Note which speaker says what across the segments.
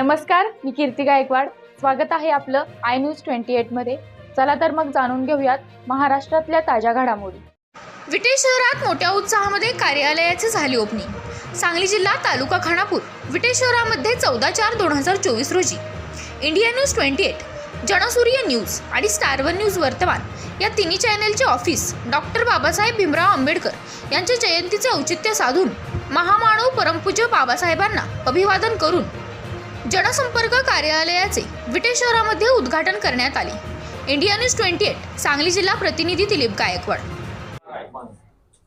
Speaker 1: नमस्कार मी कीर्ती गायकवाड. स्वागत आहे आपलं आय न्यूज ट्वेंटी एटमध्ये चला तर मग जाणून घेऊयात महाराष्ट्रातल्या ताज्या घडामोडी.
Speaker 2: विटे शहरात मोठ्या उत्साहामध्ये कार्यालयाची झाली ओपनिंग. सांगली जिल्हा तालुका खानापूर विटे शहरामध्ये चौदा चार दोन हजार चोवीस रोजी. India news twenty eight Jansurya news आणि स्टार वन न्यूज वर्तमान या तिन्ही चॅनलचे ऑफिस डॉक्टर बाबासाहेब भीमराव आंबेडकर यांच्या जयंतीचे औचित्य साधून महामानव परमपूज्य बाबासाहेबांना अभिवादन करून जनसंपर्क कार्यालयाचे विटे शहरामध्ये उद्घाटन करण्यात आले. India news twenty eight Sangli जिल्हा प्रतिनिधी दिलीप गायकवाड.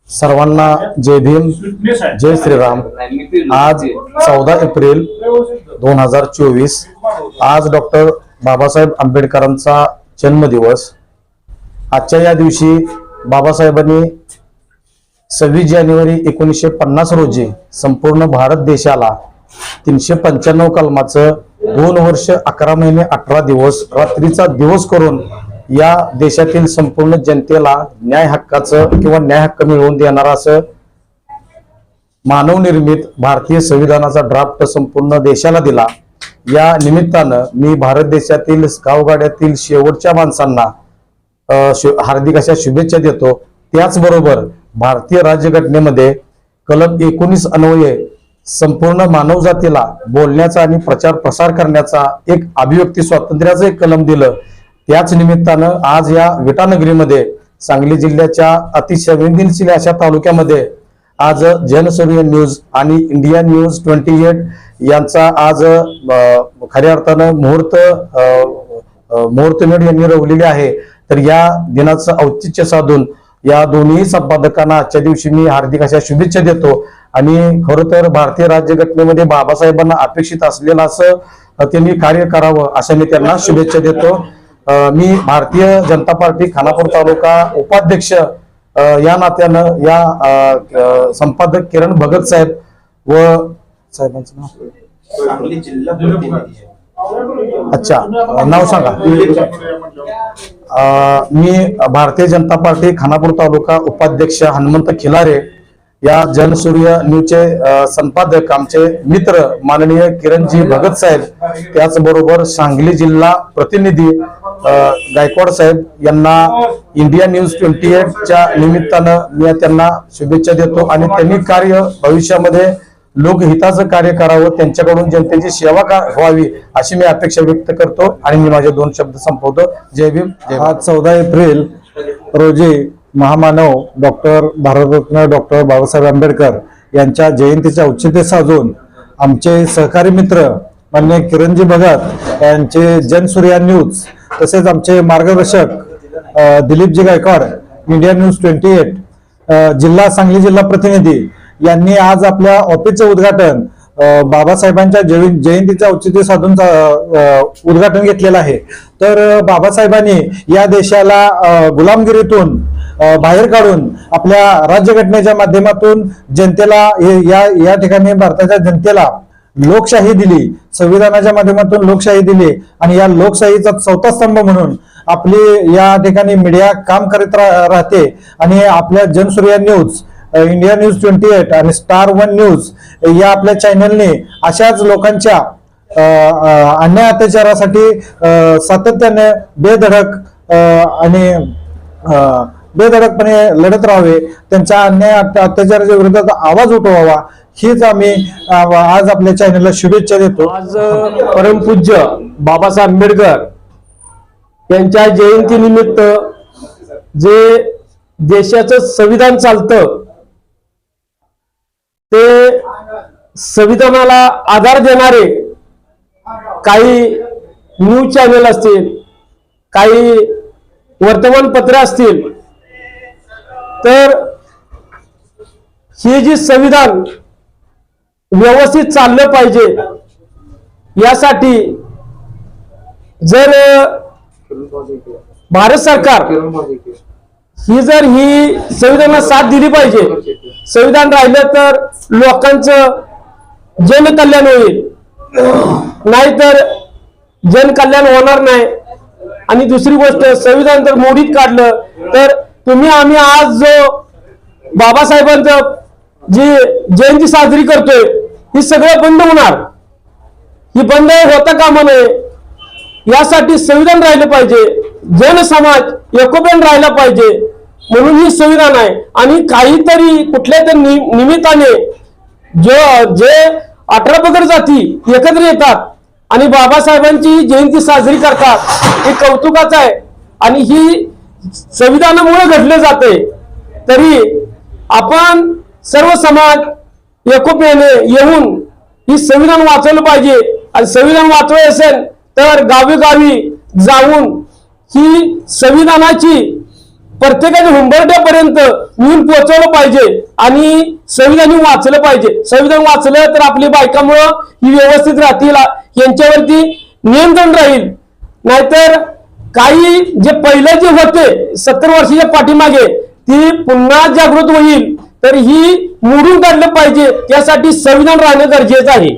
Speaker 3: सर्वांना जय भीम जय श्रीराम. आज चौदा एप्रिल दोन हजार चोवीस आज डॉक्टर बाबासाहेब आंबेडकरांचा जन्मदिवस. आजच्या या दिवशी बाबासाहेबांनी सव्वीस जानेवारी एकोणीसशे पन्नास रोजी संपूर्ण भारत देशाला तीनशे पंच्याण्णव कलमाचं दोन वर्ष अकरा महिने अठरा दिवस रात्रीचा दिवस करून या देशातील संपूर्ण जनतेला न्याय हक्काचं किंवा न्याय हक्क मिळवून देणार असं मानवनिर्मित भारतीय संविधानाचा ड्राफ्ट संपूर्ण देशाला दिला. या निमित्तानं मी भारत देशातील गावगाड्यातील शेवटच्या माणसांना हार्दिक अशा शुभेच्छा देतो. त्याचबरोबर भारतीय राज्यघटनेमध्ये कलम एकोणीस अन्वये संपूर्ण मानवजातीला बोलण्याचा आणि प्रचार प्रसार करण्याचा एक अभिव्यक्ती स्वातंत्र्याचं एक कलम दिलं. त्याच निमित्तानं आज या विटानगरीमध्ये सांगली जिल्ह्याच्या अतिसंवेदनशील अशा तालुक्यामध्ये आज जनसूर्य न्यूज आणि इंडिया न्यूज ट्वेंटी एट यांचा आज खऱ्या अर्थानं मुहूर्त मुहूर्तमेढ यांनी रवलेली आहे. तर या दिनाचं औचित्य साधून या दोन्ही संपादकांना आजच्या दिवशी मी हार्दिक अशा शुभेच्छा देतो. आणि खरं तर भारतीय राज्यघटनेमध्ये बाबासाहेबांना अपेक्षित असलेलं असं त्यांनी कार्य करावं अशा मी त्यांना शुभेच्छा देतो. मी भारतीय जनता पार्टी खानापूर तालुका उपाध्यक्ष या नात्यानं या संपादक किरण भगत साहेब व साहेबांचं नाव? अच्छा नाव सांगा. मी भारतीय जनता पार्टी खानापूर तालुका उपाध्यक्ष हनुमंत खिलारे या जनसूर्य न्यूजचे संपादक आमचे मित्र माननीय किरणजी भगत साहेब त्याचबरोबर सांगली जिल्हा प्रतिनिधी गायकवाड साहेब यांना इंडिया न्यूज ट्वेंटी च्या निमित्तानं मी त्यांना शुभेच्छा देतो आणि त्यांनी कार्य भविष्यामध्ये लोकहिताचं कार्य करावं त्यांच्याकडून जनतेची सेवा का व्हावी अशी मी अपेक्षा व्यक्त करतो. आणि मी माझे दोन शब्द संपवतो. जय भीम जय
Speaker 4: आज चौदा एप्रिल रोजी महामानव डॉक्टर भारतरत्न डॉक्टर बाबासाहेब आंबेडकर यांच्या जयंतीचे औचित्य साधून आमचे सहकारी मित्र मान्य किरणजी भगत यांचे जनसूर्या न्यूज तसेच आमचे मार्गदर्शक Dilipji Gaikwad India news twenty eight जिल्हा सांगली जिल्हा प्रतिनिधी यांनी आज आपल्या ऑफिसचं उद्घाटन बाबासाहेबांच्या जयं- जयंतीचं औचित्य साधून उद्घाटन घेतलेलं आहे. तर बाबासाहेबांनी या देशाला गुलामगिरीतून बाहेर काढून आपल्या राज्यघटनेच्या माध्यमातून जनतेला या या ठिकाणी भारताच्या जनतेला लोकशाही दिली संविधानाच्या माध्यमातून लोकशाही दिली आणि या लोकशाहीचा चौथा स्तंभ म्हणून आपली या ठिकाणी मीडिया काम करीत राहते आणि आपल्या Jansurya news India news twenty eight आणि स्टार वन न्यूज या आपल्या चॅनलने अशाच लोकांच्या अन्याय अत्याचारासाठी सातत्याने बेधडक आणि बेधडकपणे लढत राहावे त्यांच्या अन्याय अत्याचाराच्या विरोधात आवाज उठवावा हीच आम्ही आज आपल्या चॅनलला शुभेच्छा देतो.
Speaker 5: आज परमपूज्य बाबासाहेब आंबेडकर यांच्या जयंतीनिमित्त जे देशाचं संविधान चालतं ते संविधानाला आधार देणारे काही न्यूज चॅनल असतील काही वर्तमानपत्र असतील तर हे जी संविधान व्यवस्थित चाललं पाहिजे यासाठी जर भारत सरकार ही जर ही संविधानाला साथ दिली पाहिजे संविधान राहिलं तर लोकांचं जनकल्याण होईल. नाहीतर जनकल्याण होणार नाही. आणि दुसरी गोष्ट संविधान जर मोडीत काढलं तर तुम्ही आम्ही आज जो बाबासाहेबांचं जी जयंती साजरी करतोय ही सगळं बंद होणार. ही बंद होता कामा नये. यासाठी संविधान राहिलं पाहिजे. जनसमाज एकोप्यान राहिला पाहिजे. म्हणून ही संविधान आहे. आणि काहीतरी कुठल्या तरी नि- निमित्ताने जो जे अठरा पगड जाती एकत्र येतात आणि बाबासाहेबांची जयंती साजरी करतात हे कौतुकाचं आहे. आणि ही संविधानामुळे घडले जाते. तरी आपण सर्व समाज एकोप्याने येऊन ही संविधान वाचवलं पाहिजे. आणि संविधान वाचवाय असेल तर गावी जाऊन ही संविधानाची प्रत्येकाने हुंबरट्यापर्यंत नेऊन पोहोचवलं पाहिजे आणि संविधान वाचलं पाहिजे. संविधान वाचलं तर आपली बायकामुळं ही व्यवस्थित राहतील यांच्यावरती नियंत्रण राहील. नाहीतर काही जे पहिले जे होते सत्तर वर्षाच्या पाठीमागे ती पुन्हा जागृत होईल. तर ही मोडून काढलं पाहिजे. त्यासाठी संविधान राहणं गरजेचं आहे.